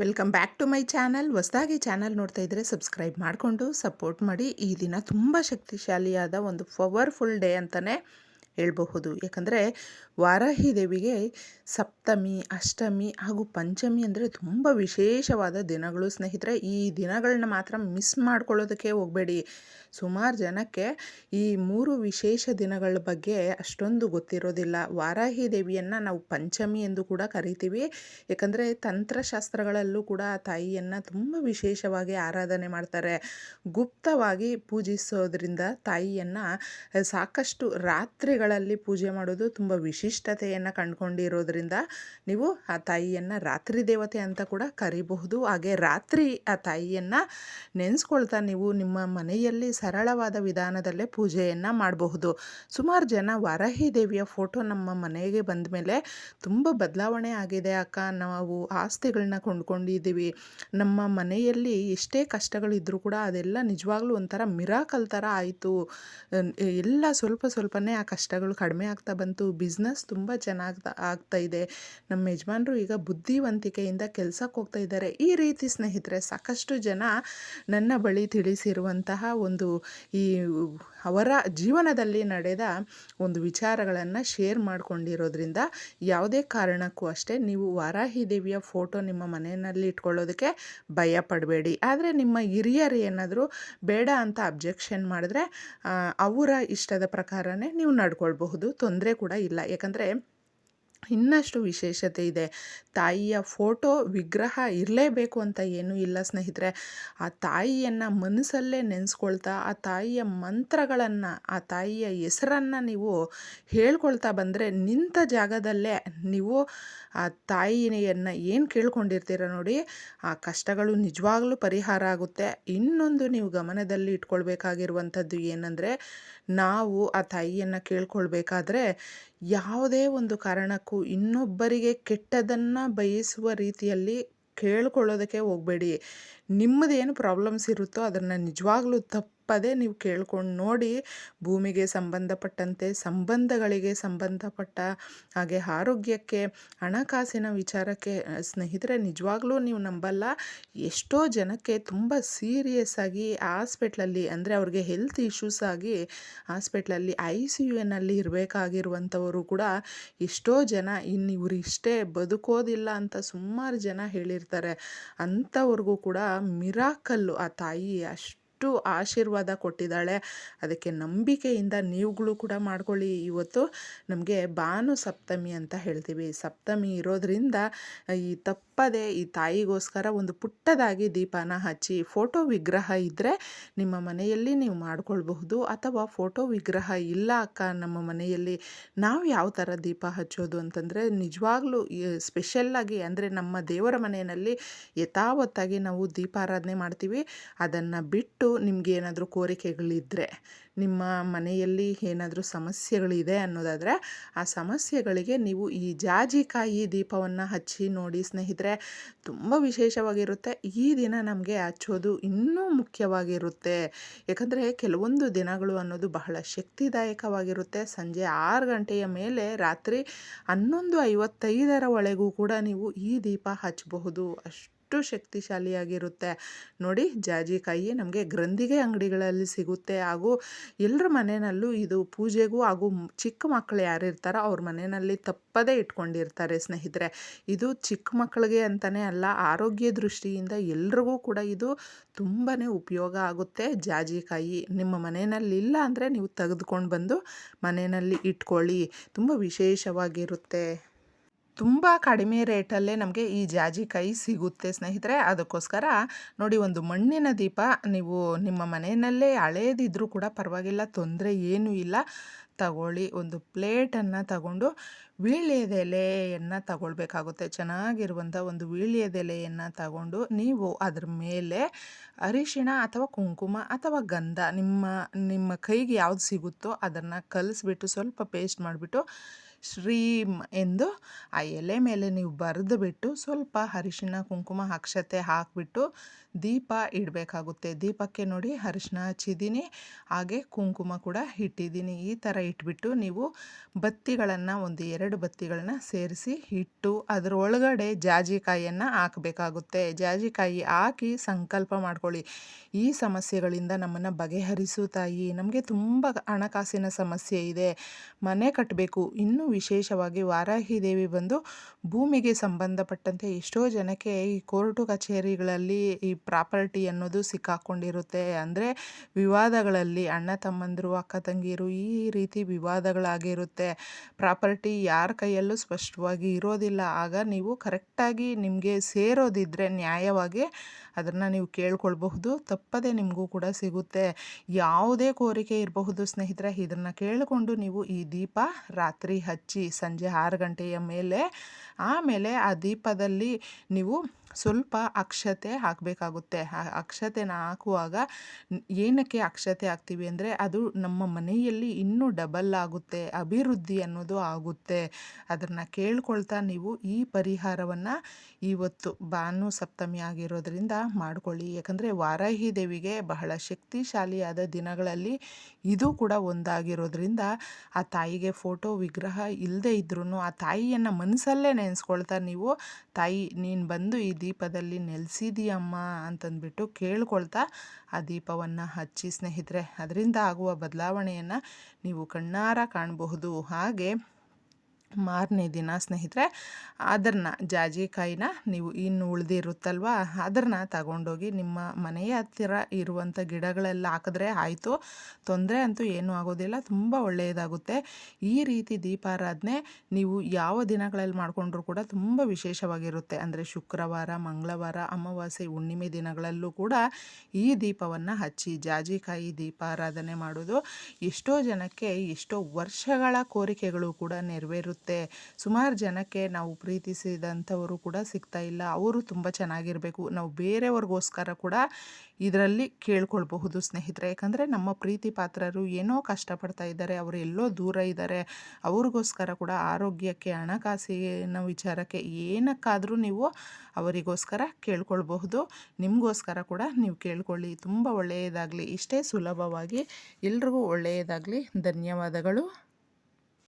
Welcome back to my channel ಹೊಸದಾಗಿ channel ನೋಡ್ತಾ ಇದ್ದರೆ ಸಬ್ಸ್ಕ್ರೈಬ್ ಮಾಡಿಕೊಂಡು ಸಪೋರ್ಟ್ ಮಾಡಿ. ಈ ದಿನ ತುಂಬ ಶಕ್ತಿಶಾಲಿಯಾದ ಒಂದು ಪವರ್ಫುಲ್ ಡೇ ಅಂತಲೇ ಹೇಳಬಹುದು. ಯಾಕಂದರೆ ವಾರಾಹಿ ದೇವಿಗೆ ಸಪ್ತಮಿ, ಅಷ್ಟಮಿ ಹಾಗೂ ಪಂಚಮಿ ಅಂದರೆ ತುಂಬ ವಿಶೇಷವಾದ ದಿನಗಳು. ಸ್ನೇಹಿತರೆ, ಈ ದಿನಗಳನ್ನ ಮಾತ್ರ ಮಿಸ್ ಮಾಡ್ಕೊಳ್ಳೋದಕ್ಕೆ ಹೋಗಬೇಡಿ. ಸುಮಾರು ಜನಕ್ಕೆ ಈ ಮೂರು ವಿಶೇಷ ದಿನಗಳ ಬಗ್ಗೆ ಅಷ್ಟೊಂದು ಗೊತ್ತಿರೋದಿಲ್ಲ. ವಾರಾಹಿ ದೇವಿಯನ್ನು ನಾವು ಪಂಚಮಿ ಎಂದು ಕೂಡ ಕರಿತೀವಿ. ಯಾಕಂದರೆ ತಂತ್ರಶಾಸ್ತ್ರಗಳಲ್ಲೂ ಕೂಡ ಆ ತಾಯಿಯನ್ನು ತುಂಬ ವಿಶೇಷವಾಗಿ ಆರಾಧನೆ ಮಾಡ್ತಾರೆ. ಗುಪ್ತವಾಗಿ ಪೂಜಿಸೋದ್ರಿಂದ ತಾಯಿಯನ್ನು ಸಾಕಷ್ಟು ರಾತ್ರಿಗಳಲ್ಲಿ ಪೂಜೆ ಮಾಡೋದು ತುಂಬ ವಿಶಿಷ್ಟತೆಯನ್ನು ಕಂಡುಕೊಂಡಿರೋದ್ರಿಂದ ನೀವು ಆ ತಾಯಿಯನ್ನು ರಾತ್ರಿ ದೇವತೆ ಅಂತ ಕೂಡ ಕರಿಬಹುದು. ಹಾಗೆ ರಾತ್ರಿ ಆ ತಾಯಿಯನ್ನು ನೆನೆಸ್ಕೊಳ್ತಾ ನೀವು ನಿಮ್ಮ ಮನೆಯಲ್ಲಿ ಸರಳವಾದ ವಿಧಾನದಲ್ಲೇ ಪೂಜೆಯನ್ನು ಮಾಡಬಹುದು. ಸುಮಾರು ಜನ ವಾರಹಿ ದೇವಿಯ ಫೋಟೋ ನಮ್ಮ ಮನೆಗೆ ಬಂದ ಮೇಲೆ ತುಂಬ ಬದಲಾವಣೆ ಆಗಿದೆ ಅಕ್ಕ. ನಾವು ಆಸ್ತಿಗಳನ್ನ ಕೊಂಡ್ಕೊಂಡಿದ್ದೀವಿ. ನಮ್ಮ ಮನೆಯಲ್ಲಿ ಎಷ್ಟೇ ಕಷ್ಟಗಳಿದ್ದರೂ ಕೂಡ ಅದೆಲ್ಲ ನಿಜವಾಗ್ಲೂ ಒಂಥರ ಮಿರಾಕಲ್ ಥರ ಆಯಿತು. ಎಲ್ಲ ಸ್ವಲ್ಪ ಸ್ವಲ್ಪನೇ ಆ ಕಷ್ಟಗಳು ಕಡಿಮೆ ಆಗ್ತಾ ಬಂತು ಬಿಸ್ನೆಸ್ ತುಂಬ ಚೆನ್ನಾಗಿ ಆಗ್ತಾ ಇದೆ. ನಮ್ಮ ಯಜಮಾನರು ಈಗ ಬುದ್ಧಿವಂತಿಕೆಯಿಂದ ಕೆಲಸಕ್ಕೆ ಹೋಗ್ತಾ ಇದ್ದಾರೆ. ಈ ರೀತಿ ಸ್ನೇಹಿತರೆ, ಸಾಕಷ್ಟು ಜನ ನನ್ನ ಬಳಿ ತಿಳಿಸಿರುವಂತಹ ಒಂದು ಈ ಅವರ ಜೀವನದಲ್ಲಿ ನಡೆದ ಒಂದು ವಿಚಾರಗಳನ್ನು ಶೇರ್ ಮಾಡಿಕೊಂಡಿರೋದ್ರಿಂದ ಯಾವುದೇ ಕಾರಣಕ್ಕೂ ಅಷ್ಟೇ ನೀವು ವಾರಾಹಿ ದೇವಿಯ ಫೋಟೋ ನಿಮ್ಮ ಮನೆಯಲ್ಲಿ ಇಟ್ಕೊಳ್ಳೋದಕ್ಕೆ ಭಯ ಪಡಬೇಡಿ. ಆದರೆ ನಿಮ್ಮ ಹಿರಿಯರು ಏನಾದರೂ ಬೇಡ ಅಂತ ಅಬ್ಜೆಕ್ಷನ್ ಮಾಡಿದ್ರೆ ಅವರ ಇಷ್ಟದ ಪ್ರಕಾರನೇ ನೀವು ನಡ್ಕೊಳ್ಬಹುದು ತೊಂದರೆ ಕೂಡ ಇಲ್ಲ. ಯಾಕಂದರೆ ಇನ್ನಷ್ಟು ವಿಶೇಷತೆ ಇದೆ. ತಾಯಿಯ ಫೋಟೋ ವಿಗ್ರಹ ಇರಲೇಬೇಕು ಅಂತ ಏನೂ ಇಲ್ಲ ಸ್ನೇಹಿತರೆ. ಆ ತಾಯಿಯನ್ನು ಮನಸ್ಸಲ್ಲೇ ನೆನೆಸ್ಕೊಳ್ತಾ, ಆ ತಾಯಿಯ ಮಂತ್ರಗಳನ್ನು, ಆ ತಾಯಿಯ ಹೆಸರನ್ನು ನೀವು ಹೇಳ್ಕೊಳ್ತಾ ಬಂದರೆ ನಿಂತ ಜಾಗದಲ್ಲೇ ನೀವು ಆ ತಾಯಿಯನ್ನು ಏನು ಕೇಳ್ಕೊಂಡಿರ್ತೀರ ನೋಡಿ, ಆ ಕಷ್ಟಗಳು ನಿಜವಾಗ್ಲೂ ಪರಿಹಾರ ಆಗುತ್ತೆ. ಇನ್ನೊಂದು ನೀವು ಗಮನದಲ್ಲಿ ಇಟ್ಕೊಳ್ಬೇಕಾಗಿರುವಂಥದ್ದು ಏನಂದರೆ, ನಾವು ಆ ತಾಯಿಯನ್ನು ಕೇಳ್ಕೊಳ್ಬೇಕಾದ್ರೆ ಯಾವುದೇ ಒಂದು ಕಾರಣಕ್ಕೂ ಇನ್ನೊಬ್ಬರಿಗೆ ಕೆಟ್ಟದನ್ನು ಬಯಸುವ ರೀತಿಯಲ್ಲಿ ಕೇಳ್ಕೊಳ್ಳೋದಕ್ಕೆ ಹೋಗಬೇಡಿ. ನಿಮ್ಮದೇನು ಪ್ರಾಬ್ಲಮ್ಸ್ ಇರುತ್ತೋ ಅದನ್ನು ನಿಜವಾಗ್ಲೂ ತಪ್ಪದೇ ನೀವು ಕೇಳ್ಕೊಂಡು ನೋಡಿ ಭೂಮಿಗೆ ಸಂಬಂಧಪಟ್ಟಂತೆ, ಸಂಬಂಧಗಳಿಗೆ ಸಂಬಂಧಪಟ್ಟ ಹಾಗೆ ಆರೋಗ್ಯಕ್ಕೆ, ಹಣಕಾಸಿನ ವಿಚಾರಕ್ಕೆ ಸ್ನೇಹಿತರೆ ನಿಜವಾಗ್ಲೂ ನೀವು ನಂಬಲ್ಲ. ಎಷ್ಟೋ ಜನಕ್ಕೆ ತುಂಬ ಸೀರಿಯಸ್ ಆಗಿ ಹಾಸ್ಪಿಟ್ಲಲ್ಲಿ ಅಂದರೆ ಅವ್ರಿಗೆ ಹೆಲ್ತ್ ಇಶ್ಯೂಸ್ ಆಗಿ ಹಾಸ್ಪಿಟ್ಲಲ್ಲಿ ಐ ಸಿ ಯು ಎನಲ್ಲಿ ಇರಬೇಕಾಗಿರುವಂಥವರು ಕೂಡ ಎಷ್ಟೋ ಜನ ಇನ್ನು ಇವರು ಇಷ್ಟೇ ಬದುಕೋದಿಲ್ಲ ಅಂತ ಸುಮಾರು ಜನ ಹೇಳಿರ್ತಾರೆ. ಅಂಥವ್ರಿಗೂ ಕೂಡ ಮಿರಾಕಲ್ಲು ಆ ತಾಯಿ ಅಷ್ಟು ಆಶೀರ್ವಾದ ಕೊಟ್ಟಿದ್ದಾಳೆ. ಅದಕ್ಕೆ ನಂಬಿಕೆಯಿಂದ ನೀವುಗಳು ಕೂಡ ಮಾಡ್ಕೊಳ್ಳಿ. ಇವತ್ತು ನಮಗೆ ಭಾನು ಸಪ್ತಮಿ ಅಂತ ಹೇಳ್ತೀವಿ. ಸಪ್ತಮಿ ಇರೋದ್ರಿಂದ ಈ ತಪ್ಪದೆ ಈ ತಾಯಿಗೋಸ್ಕರ ಒಂದು ಪುಟ್ಟದಾಗಿ ದೀಪನ ಹಚ್ಚಿ ಫೋಟೋ ವಿಗ್ರಹ ಇದ್ದರೆ ನಿಮ್ಮ ಮನೆಯಲ್ಲಿ ನೀವು ಮಾಡ್ಕೊಳ್ಬಹುದು. ಅಥವಾ ಫೋಟೋ ವಿಗ್ರಹ ಇಲ್ಲ ಅಕ್ಕ, ನಮ್ಮ ಮನೆಯಲ್ಲಿ ನಾವು ಯಾವ ಥರ ದೀಪ ಹಚ್ಚೋದು ಅಂತಂದರೆ ನಿಜವಾಗ್ಲೂ ಸ್ಪೆಷಲ್ಲಾಗಿ ಅಂದರೆ ನಮ್ಮ ದೇವರ ಮನೆಯಲ್ಲಿ ಯಥಾವತ್ತಾಗಿ ನಾವು ದೀಪಾರಾಧನೆ ಮಾಡ್ತೀವಿ. ಅದನ್ನು ಬಿಟ್ಟು ನಿಮ್ಗೆ ಏನಾದರೂ ಕೋರಿಕೆಗಳಿದ್ದರೆ ನಿಮ್ಮ ಮನೆಯಲ್ಲಿ ಏನಾದರೂ ಸಮಸ್ಯೆಗಳಿದೆ ಅನ್ನೋದಾದರೆ, ಆ ಸಮಸ್ಯೆಗಳಿಗೆ ನೀವು ಈ ಜಾಜಿಕಾಯಿ ದೀಪವನ್ನು ಹಚ್ಚಿ ನೋಡಿ ಸ್ನೇಹಿತರೆ, ತುಂಬ ವಿಶೇಷವಾಗಿರುತ್ತೆ. ಈ ದಿನ ನಮಗೆ ಹಚ್ಚೋದು ಇನ್ನೂ ಮುಖ್ಯವಾಗಿರುತ್ತೆ. ಯಾಕಂದರೆ ಕೆಲವೊಂದು ದಿನಗಳು ಅನ್ನೋದು ಬಹಳ ಶಕ್ತಿದಾಯಕವಾಗಿರುತ್ತೆ. ಸಂಜೆ ಆರು ಗಂಟೆಯ ಮೇಲೆ ರಾತ್ರಿ ಹನ್ನೊಂದು ಐವತ್ತೈದರ ಒಳಗೂ ಕೂಡ ನೀವು ಈ ದೀಪ ಹಚ್ಚಬಹುದು. ಅಷ್ಟು ಶಕ್ತಿಶಾಲಿಯಾಗಿರುತ್ತೆ. ನೋಡಿ ಜಾಜಿಕಾಯಿ ನಮಗೆ ಗ್ರಂಥಿಗೆ ಅಂಗಡಿಗಳಲ್ಲಿ ಸಿಗುತ್ತೆ. ಹಾಗೂ ಎಲ್ಲರ ಮನೆಯಲ್ಲೂ ಇದು ಪೂಜೆಗೂ ಹಾಗೂ ಚಿಕ್ಕ ಮಕ್ಕಳು ಯಾರಿರ್ತಾರೋ ಅವ್ರ ಮನೆಯಲ್ಲಿ ತಪ್ಪದೇ ಇಟ್ಕೊಂಡಿರ್ತಾರೆ ಸ್ನೇಹಿತರೆ. ಇದು ಚಿಕ್ಕ ಮಕ್ಕಳಿಗೆ ಅಂತಲೇ ಅಲ್ಲ, ಆರೋಗ್ಯ ದೃಷ್ಟಿಯಿಂದ ಎಲ್ರಿಗೂ ಕೂಡ ಇದು ತುಂಬಾ ಉಪಯೋಗ ಆಗುತ್ತೆ ಜಾಜಿಕಾಯಿ ನಿಮ್ಮ ಮನೆಯಲ್ಲಿ ಇಲ್ಲ ಅಂದರೆ ನೀವು ತೆಗೆದುಕೊಂಡು ಬಂದು ಮನೆಯಲ್ಲಿ ಇಟ್ಕೊಳ್ಳಿ. ತುಂಬ ವಿಶೇಷವಾಗಿರುತ್ತೆ. ತುಂಬ ಕಡಿಮೆ ರೇಟಲ್ಲೇ ನಮಗೆ ಈ ಜಾಜಿಕಾಯಿ ಸಿಗುತ್ತೆ ಸ್ನೇಹಿತರೆ. ಅದಕ್ಕೋಸ್ಕರ ನೋಡಿ ಒಂದು ಮಣ್ಣಿನ ದೀಪ, ನೀವು ನಿಮ್ಮ ಮನೆಯಲ್ಲೇ ಹಳೇದಿದ್ದರೂ ಕೂಡ ಪರವಾಗಿಲ್ಲ, ತೊಂದರೆ ಏನೂ ಇಲ್ಲ. ತಗೊಳ್ಳಿ, ಒಂದು ಪ್ಲೇಟನ್ನು ತಗೊಂಡು ವೀಳ್ಯದೆಲೆಯನ್ನು ತಗೊಳ್ಬೇಕಾಗುತ್ತೆ. ಚೆನ್ನಾಗಿರುವಂಥ ಒಂದು ವೀಳ್ಯದೆಲೆಯನ್ನು ತಗೊಂಡು ನೀವು ಅದ್ರ ಮೇಲೆ ಅರಿಶಿಣ ಅಥವಾ ಕುಂಕುಮ ಅಥವಾ ಗಂಧ, ನಿಮ್ಮ ನಿಮ್ಮ ಕೈಗೆ ಯಾವ್ದು ಸಿಗುತ್ತೋ ಅದನ್ನು ಕಲಿಸ್ಬಿಟ್ಟು ಸ್ವಲ್ಪ ಪೇಸ್ಟ್ ಮಾಡಿಬಿಟ್ಟು ಶ್ರೀಂ ಎಂದು ಆ ಎಲೆ ಮೇಲೆ ನೀವು ಬರೆದು ಬಿಟ್ಟು ಸ್ವಲ್ಪ ಅರಿಶಿನ ಕುಂಕುಮ ಅಕ್ಷತೆ ಹಾಕಿಬಿಟ್ಟು ದೀಪ ಇಡಬೇಕಾಗುತ್ತೆ. ದೀಪಕ್ಕೆ ನೋಡಿ ಅರಿಶಿನ ಹಚ್ಚಿದ್ದೀನಿ. ಹಾಗೆ ಕುಂಕುಮ ಕೂಡ ಇಟ್ಟಿದ್ದೀನಿ. ಈ ಥರ ಇಟ್ಬಿಟ್ಟು ನೀವು ಬತ್ತಿಗಳನ್ನು ಒಂದು ಎರಡು ಬತ್ತಿಗಳನ್ನ ಸೇರಿಸಿ ಇಟ್ಟು ಅದರ ಒಳಗಡೆ ಜಾಜಿಕಾಯಿಯನ್ನು ಹಾಕಬೇಕಾಗುತ್ತೆ. ಜಾಜಿಕಾಯಿ ಹಾಕಿ ಸಂಕಲ್ಪ ಮಾಡ್ಕೊಳ್ಳಿ. ಈ ಸಮಸ್ಯೆಗಳಿಂದ ನಮ್ಮನ್ನು ಬಗೆಹರಿಸು ತಾಯಿ. ನಮಗೆ ತುಂಬ ಹಣಕಾಸಿನ ಸಮಸ್ಯೆ ಇದೆ. ಮನೆ ಕಟ್ಟಬೇಕು ಇನ್ನೂ ವಿಶೇಷವಾಗಿ ವಾರಾಹಿ ದೇವಿ ಬಂದು ಭೂಮಿಗೆ ಸಂಬಂಧಪಟ್ಟಂತೆ ಎಷ್ಟೋ ಜನಕ್ಕೆ ಈ ಕೋರ್ಟು ಕಚೇರಿಗಳಲ್ಲಿ ಈ ಪ್ರಾಪರ್ಟಿ ಅನ್ನೋದು ಸಿಕ್ಕಾಕೊಂಡಿರುತ್ತೆ. ಅಂದರೆ ವಿವಾದಗಳಲ್ಲಿ ಅಣ್ಣ ತಮ್ಮಂದಿರು, ಅಕ್ಕ ತಂಗಿರು ಈ ರೀತಿ ವಿವಾದಗಳಾಗಿರುತ್ತೆ. ಪ್ರಾಪರ್ಟಿ ಯಾರ ಕೈಯಲ್ಲೂ ಸ್ಪಷ್ಟವಾಗಿ ಇರೋದಿಲ್ಲ. ಆಗ ನೀವು ಕರೆಕ್ಟಾಗಿ ನಿಮಗೆ ಸೇರೋದಿದ್ದರೆ ನ್ಯಾಯವಾಗಿ ಅದನ್ನು ನೀವು ಕೇಳ್ಕೊಳ್ಬಹುದು. ತಪ್ಪದೆ ನಿಮಗೂ ಕೂಡ ಸಿಗುತ್ತೆ. ಯಾವುದೇ ಕೋರಿಕೆ ಇರಬಹುದು ಸ್ನೇಹಿತರೆ, ಇದನ್ನು ಕೇಳಿಕೊಂಡು ನೀವು ಈ ದೀಪ ರಾತ್ರಿ ಹಚ್ಚಿ ಸಂಜೆ ಆರು ಗಂಟೆಯ ಮೇಲೆ, ಆಮೇಲೆ ಆ ದೀಪದಲ್ಲಿ ನೀವು ಸ್ವಲ್ಪ ಅಕ್ಷತೆ ಹಾಕಬೇಕಾಗುತ್ತೆ. ಆ ಅಕ್ಷತೆನ ಹಾಕುವಾಗ ಏನಕ್ಕೆ ಅಕ್ಷತೆ ಹಾಕ್ತೀವಿ ಅಂದರೆ, ಅದು ನಮ್ಮ ಮನೆಯಲ್ಲಿ ಇನ್ನೂ ಡಬಲ್ ಆಗುತ್ತೆ, ಅಭಿವೃದ್ಧಿ ಅನ್ನೋದು ಆಗುತ್ತೆ. ಅದನ್ನು ಕೇಳ್ಕೊಳ್ತಾ ನೀವು ಈ ಪರಿಹಾರವನ್ನು ಇವತ್ತು ಭಾನು ಸಪ್ತಮಿ ಆಗಿರೋದ್ರಿಂದ ಮಾಡ್ಕೊಳ್ಳಿ. ಯಾಕಂದರೆ ವಾರಾಹಿ ದೇವಿಗೆ ಬಹಳ ಶಕ್ತಿಶಾಲಿಯಾದ ದಿನಗಳಲ್ಲಿ ಇದು ಕೂಡ ಒಂದಾಗಿರೋದ್ರಿಂದ ಆ ತಾಯಿಗೆ ಫೋಟೋ ವಿಗ್ರಹ ಇಲ್ಲದೇ ಇದ್ರೂ ಆ ತಾಯಿಯನ್ನು ಮನಸ್ಸಲ್ಲೇ ನೆನೆಸ್ಕೊಳ್ತಾ ನೀವು, ತಾಯಿ, ನೀನು ಬಂದು ಈ ದೀಪದಲ್ಲಿ ನೆಲೆಸಿದೀಯಮ್ಮ ಅಂತಂದ್ಬಿಟ್ಟು ಕೇಳ್ಕೊಳ್ತಾ ಆ ದೀಪವನ್ನು ಹಚ್ಚಿ ಸ್ನೇಹಿತರೆ, ಅದರಿಂದ ಆಗುವ ಬದಲಾವಣೆಯನ್ನು ನೀವು ಕಣ್ಣಾರ ಕಾಣಬಹುದು. ಹಾಗೆ ಮಾರನೇ ದಿನ, ಸ್ನೇಹಿತರೆ ಅದನ್ನ ಜಾಜಿಕಾಯಿನ ನೀವು ಇನ್ನು ಉಳಿದಿರುತ್ತಲ್ವ ಅದನ್ನು ತಗೊಂಡೋಗಿ ನಿಮ್ಮ ಮನೆಯ ಹತ್ತಿರ ಇರುವಂಥ ಗಿಡಗಳೆಲ್ಲ ಹಾಕಿದ್ರೆ ಆಯಿತು. ತೊಂದರೆ ಅಂತೂ ಏನೂ ಆಗೋದಿಲ್ಲ, ತುಂಬ ಒಳ್ಳೆಯದಾಗುತ್ತೆ. ಈ ರೀತಿ ದೀಪಾರಾಧನೆ ನೀವು ಯಾವ ದಿನಗಳಲ್ಲಿ ಮಾಡಿಕೊಂಡ್ರೂ ಕೂಡ ತುಂಬ ವಿಶೇಷವಾಗಿರುತ್ತೆ. ಅಂದರೆ ಶುಕ್ರವಾರ, ಮಂಗಳವಾರ, ಅಮಾವಾಸ್ಯೆ, ಹುಣ್ಣಿಮೆ ದಿನಗಳಲ್ಲೂ ಕೂಡ ಈ ದೀಪವನ್ನು ಹಚ್ಚಿ ಜಾಜಿಕಾಯಿ ದೀಪಾರಾಧನೆ ಮಾಡೋದು ಎಷ್ಟೋ ಜನಕ್ಕೆ ಎಷ್ಟೋ ವರ್ಷಗಳ ಕೋರಿಕೆಗಳು ಕೂಡ ನೆರವೇರುತ್ತೆ ಸುಮಾರು ಜನಕ್ಕೆ ನಾವು ಪ್ರೀತಿಸಿದಂಥವರು ಕೂಡ ಸಿಗ್ತಾ ಇಲ್ಲ. ಅವರು ತುಂಬ ಚೆನ್ನಾಗಿರಬೇಕು. ನಾವು ಬೇರೆಯವ್ರಿಗೋಸ್ಕರ ಕೂಡ ಇದರಲ್ಲಿ ಕೇಳ್ಕೊಳ್ಬಹುದು ಸ್ನೇಹಿತರೆ. ಯಾಕಂದರೆ ನಮ್ಮ ಪ್ರೀತಿ ಪಾತ್ರರು ಏನೋ ಕಷ್ಟಪಡ್ತಾ ಇದ್ದಾರೆ. ಅವರು ಎಲ್ಲೋ ದೂರ ಇದ್ದಾರೆ. ಅವ್ರಿಗೋಸ್ಕರ ಕೂಡ ಆರೋಗ್ಯಕ್ಕೆ, ಹಣಕಾಸಿನ ವಿಚಾರಕ್ಕೆ ಏನಕ್ಕಾದರೂ ನೀವು ಅವರಿಗೋಸ್ಕರ ಕೇಳ್ಕೊಳ್ಬಹುದು. ನಿಮಗೋಸ್ಕರ ಕೂಡ ನೀವು ಕೇಳ್ಕೊಳ್ಳಿ. ತುಂಬ ಒಳ್ಳೆಯದಾಗಲಿ. ಇಷ್ಟೇ ಸುಲಭವಾಗಿ ಎಲ್ರಿಗೂ ಒಳ್ಳೆಯದಾಗಲಿ. ಧನ್ಯವಾದಗಳು.